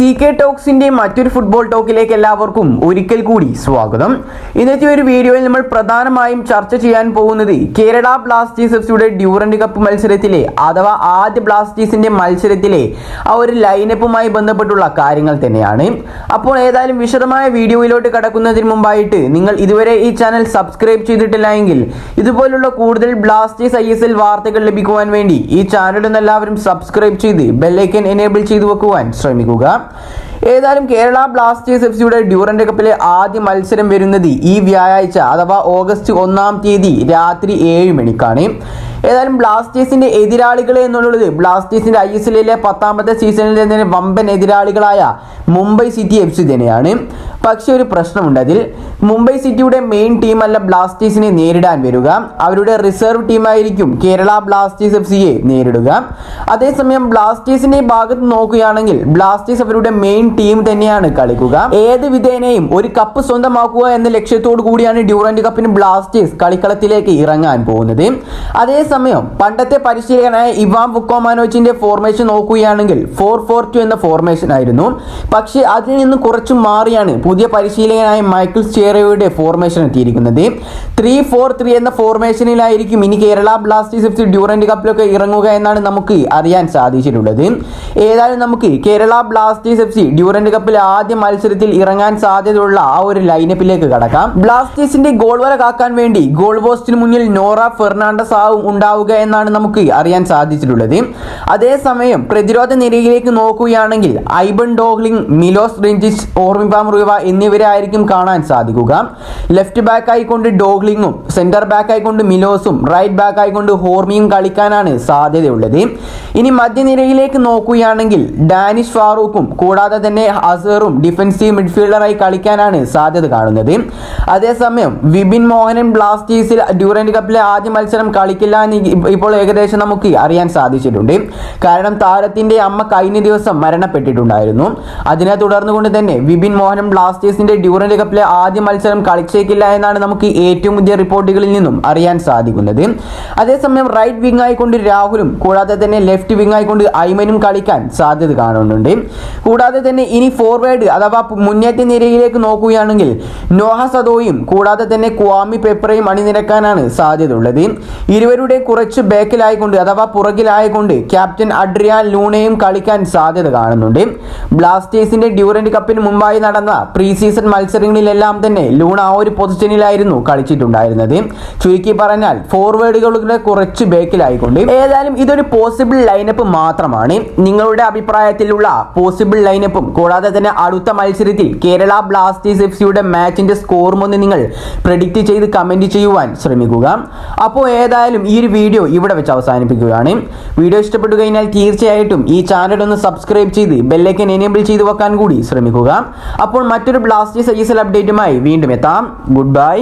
C K ടോക്സിന്റെ മറ്റൊരു football ടോക്കിലേക്ക് എല്ലാവർക്കും ഒരിക്കൽ കൂടി സ്വാഗതം. ഇന്നത്തെ ഒരു വീഡിയോയിൽ നമ്മൾ പ്രധാനമായും ചർച്ച ചെയ്യാൻ പോകുന്നത് കേരള ബ്ലാസ്റ്റേഴ്സ് എഫ് സിയുടെ ഡ്യൂറന്റ് കപ്പ് മത്സരത്തിലെ അഥവാ ആദ്യ ബ്ലാസ്റ്റേഴ്സിന്റെ മത്സരത്തിലെ ആ ഒരു ലൈനപ്പുമായി ബന്ധപ്പെട്ടുള്ള കാര്യങ്ങൾ തന്നെയാണ്. അപ്പോൾ ഏതായാലും വിശദമായ വീഡിയോയിലോട്ട് കടക്കുന്നതിന് മുമ്പായിട്ട് നിങ്ങൾ ഇതുവരെ ഈ ചാനൽ സബ്സ്ക്രൈബ് ചെയ്തിട്ടില്ല എങ്കിൽ ഇതുപോലുള്ള കൂടുതൽ ബ്ലാസ്റ്റേഴ്സ് ഐ എസ് എൽ വാർത്തകൾ ലഭിക്കുവാൻ വേണ്ടി ഈ ചാനൽ എല്ലാവരും സബ്സ്ക്രൈബ് ചെയ്ത് ബെല്ലൈക്കൻ എനേബിൾ ചെയ്തു വെക്കുവാൻ ശ്രമിക്കുക. ഏതായാലും കേരള ബ്ലാസ്റ്റേഴ്സ് എഫ് സിയുടെ ഡ്യൂറന്റ് കപ്പിലെ ആദ്യ മത്സരം വരുന്നത് ഈ വ്യാഴാഴ്ച അഥവാ ഓഗസ്റ്റ് ഒന്നാം തീയതി രാത്രി ഏഴ് മണിക്കാണ്. ഏതായാലും ബ്ലാസ്റ്റേഴ്സിന്റെ എതിരാളികളെ എന്നുള്ളത് ബ്ലാസ്റ്റേഴ്സിന്റെ ഐ എസ് എല്ലിലെ പത്താമത്തെ സീസണിൽ തന്നെ വമ്പൻ എതിരാളികളായ മുംബൈ സിറ്റി എഫ് സി തന്നെയാണ്. പക്ഷെ ഒരു പ്രശ്നമുണ്ട് അതിൽ. മുംബൈ സിറ്റിയുടെ മെയിൻ ടീമല്ല ബ്ലാസ്റ്റേഴ്സിനെ നേരിടാൻ വരിക. അവരുടെ റിസർവ് ടീമായിരിക്കും കേരള ബ്ലാസ്റ്റേഴ്സ് എഫ് സിയെ നേരിടുക. അതേസമയം ബ്ലാസ്റ്റേഴ്സിന്റെ ഭാഗത്ത് നോക്കുകയാണെങ്കിൽ ബ്ലാസ്റ്റേഴ്സ് അവരുടെ മെയിൻ ടീം തന്നെയാണ് കളിക്കുക. ഏത് വിധേനയും ഒരു കപ്പ് സ്വന്തമാക്കുക എന്ന ലക്ഷ്യത്തോടു കൂടിയാണ് ഡ്യൂറന്റ് കപ്പിന് ബ്ലാസ്റ്റേഴ്സ് കളിക്കളത്തിലേക്ക് ഇറങ്ങാൻ പോകുന്നത്. അതേസമയം പണ്ടത്തെ പരിശീലകനായ ഇവാൻ ബുക്കോമാനോച്ചിന്റെ ഫോർമേഷൻ നോക്കുകയാണെങ്കിൽ ഫോർ ഫോർ ടു എന്ന ഫോർമേഷൻ ആയിരുന്നു. പക്ഷേ അതിൽ നിന്ന് കുറച്ചു മാറിയാണ് പുതിയ പരിശീലകനായ മൈക്കിൾ ചേറയുടെ ഫോർമേഷൻ എത്തിയിരിക്കുന്നത്. ത്രീ ഫോർ ത്രീ എന്ന ഫോർമേഷനിലായിരിക്കും ഇനി Kerala Blasters F C Durand കപ്പിലൊക്കെ ഇറങ്ങുക എന്നാണ് നമുക്ക് അറിയാൻ സാധിച്ചിട്ടുള്ളത്. ഏതായാലും നമുക്ക് Kerala Blasters F C Durand കപ്പിൽ ആദ്യ മത്സരത്തിൽ ഇറങ്ങാൻ സാധ്യതയുള്ള ആ ഒരു ലൈനപ്പിലേക്ക് കടക്കാം. ബ്ലാസ്റ്റേഴ്സിന്റെ ഗോൾ വല കാക്കാൻ വേണ്ടി ഗോൾ പോസ്റ്റിന് മുന്നിൽ നോറ ഫെർണാണ്ടസ് ആവും ഉണ്ടാവുക എന്നാണ് നമുക്ക് അറിയാൻ സാധിച്ചിട്ടുള്ളത്. അതേസമയം പ്രതിരോധ നിരയിലേക്ക് നോക്കുകയാണെങ്കിൽ ഐബൺ ഡോഗ്ലിംഗ് മിലോസ് റിഞ്ചിച്ച് ഓർമിപാം റുവ എന്നിവരായിരിക്കും കാണാൻ സാധിക്കുക. ലെഫ്റ്റ് ബാക്ക് ആയിക്കൊണ്ട് ഡോഗ്ലിങ്ങും സെന്റർ ബാക്ക് ആയിക്കൊണ്ട് മിലോസും റൈറ്റ് ബാക്ക് ആയിക്കൊണ്ട് ഹോർമിയും കളിക്കാനാണ് സാധ്യതയുള്ളത്. ഇനി മധ്യനിരയിലേക്ക് നോക്കുകയാണെങ്കിൽ ഡാനിഷ് ഫാറൂഖും കൂടാതെ തന്നെ അസറും ഡിഫൻസീവ് മിഡ്ഫീൽഡറായി കളിക്കാനാണ് സാധ്യത കാണുന്നത്. അതേസമയം വിപിൻ മോഹനൻ ബ്ലാസ്റ്റേഴ്സിൽ ഡ്യൂറന്റ് കപ്പിലെ ആദ്യ മത്സരം കളിക്കില്ല എന്ന് ഇ- ഇപ്പോൾ ഏകദേശം നമുക്ക് അറിയാൻ സാധിച്ചിട്ടുണ്ട്. കാരണം താരത്തിന്റെ അമ്മ കഴിഞ്ഞ ദിവസം മരണപ്പെട്ടിട്ടുണ്ടായിരുന്നു. അതിനെ തുടർന്ന് കൊണ്ട് തന്നെ വിപിൻ മോഹനം ബ്ലാസ്റ്റേഴ്സിന്റെ ഡ്യൂറന്റ് കപ്പിലെ ആദ്യ മത്സരം കളിച്ചേക്കില്ല എന്നാണ് നമുക്ക് ഏറ്റവും പുതിയ റിപ്പോർട്ടുകളിൽ നിന്നും അറിയാൻ സാധിക്കുന്നത്. അതേസമയം റൈറ്റ് വിങ് ആയിക്കൊണ്ട് രാഹുലും കൂടാതെ തന്നെ ലെഫ്റ്റ് വിങ് ആയിക്കൊണ്ട് ഐമനും കളിക്കാൻ സാധ്യത കാണുന്നുണ്ട്. കൂടാതെ തന്നെ ഇനി ഫോർവേഡ് അഥവാ മുന്നേറ്റ നിരയിലേക്ക് നോക്കുകയാണെങ്കിൽ നോഹ സദോയും കൂടാതെ തന്നെ ക്വാമി പെപ്പറയും അണിനിരക്കാനാണ് സാധ്യത ഉള്ളത് ഇരുവരുടെ കുറച്ച് ബാക്കിലായിക്കൊണ്ട് അഥവാ പുറകിലായിക്കൊണ്ട് ക്യാപ്റ്റൻ അഡ്രിയാൻ ലൂണയും കളിക്കാൻ സാധ്യത കാണുന്നുണ്ട്. ബ്ലാസ്റ്റേഴ്സിന്റെ ഡ്യൂറന്റ് കപ്പിന് മുമ്പായി നടന്ന പ്രീ സീസൺ മത്സരങ്ങളിലെല്ലാം തന്നെ ലൂണ ആ ഒരു പൊസിഷനിലായിരുന്നു കളിച്ചിട്ടുണ്ടായിരുന്നത്. ചുരുക്കി പറഞ്ഞാൽ ഫോർവേഡുകളുടെ കുറച്ച് ബാക്കിലായിക്കൊണ്ട് ഏതായാലും ഇതൊരു പോസിബിൾ ലൈനപ്പ് മാത്രമാണ്. നിങ്ങളുടെ അഭിപ്രായത്തിലുള്ള പോസിബിൾ ലൈനപ്പും കൂടാതെ തന്നെ അടുത്ത മത്സരത്തിൽ കേരള ബ്ലാസ്റ്റേഴ്സ് എഫ് സിയുടെ മാച്ചിന്റെ സ്കോറും ഒന്ന് നിങ്ങൾ പ്രഡിക്റ്റ് ചെയ്ത് കമന്റ് ചെയ്യുവാൻ ശ്രമിക്കുക. അപ്പോൾ ഏതായാലും ഈ ഒരു വീഡിയോ ഇവിടെ വെച്ച് അവസാനിപ്പിക്കുകയാണ്. വീഡിയോ ഇഷ്ടപ്പെട്ടു കഴിഞ്ഞാൽ തീർച്ചയായിട്ടും ഈ ചാനൽ ഒന്ന് സബ്സ്ക്രൈബ് ചെയ്ത് ബെല്ലൈക്കൻ എനേബിൾ ചെയ്തു വെക്കാൻ കൂടി ശ്രമിക്കുക. അപ്പോൾ മറ്റൊരു ബ്ലാസ്റ്റേഴ്സ് ഐ എസ് എൽ അപ്ഡേറ്റുമായി വീണ്ടും എത്താം. Good bye